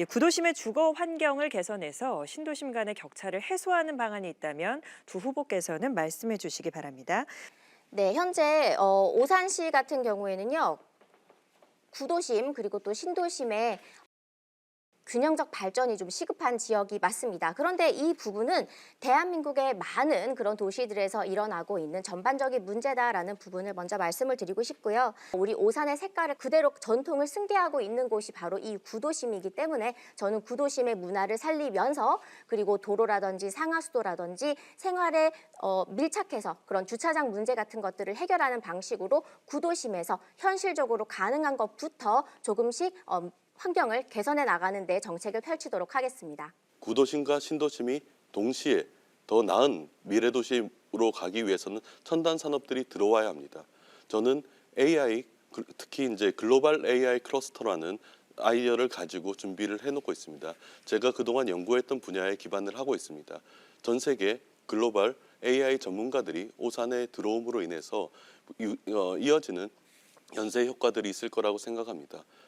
이 구도심의 주거 환경을 개선해서 신도심 간의 격차를 해소하는 방안이 있다면 두 후보께서는 말씀해 주시기 바랍니다. 네, 현재 어, 오산시 같은 경우에는요. 구도심 그리고 또 신도심에 균형적 발전이 좀 시급한 지역이 맞습니다. 그런데 이 부분은 대한민국의 많은 그런 도시들에서 일어나고 있는 전반적인 문제다라는 부분을 먼저 말씀을 드리고 싶고요. 우리 오산의 색깔을 그대로 전통을 승계하고 있는 곳이 바로 이 구도심이기 때문에 저는 구도심의 문화를 살리면서 그리고 도로라든지 상하수도라든지 생활에 어, 밀착해서 그런 주차장 문제 같은 것들을 해결하는 방식으로 구도심에서 현실적으로 가능한 것부터 조금씩 어, 환경을 개선해 나가는 데 정책을 펼치도록 하겠습니다. 구도심과 신도심이 동시에 더 나은 미래 도시로 가기 위해서는 첨단 산업들이 들어와야 합니다. 저는 AI 그- 특히 이제 글로벌 AI 클러스터라는 아이디어를 가지고 준비를 해놓고 있습니다. 제가 그동안 연구했던 분야에 기반을 하고 있습니다. 전 세계 글로벌 AI 전문가들이 오산에 들어옴으로 인해서 유- 어, 이어지는 연쇄 효과들이 있을 거라고 생각합니다.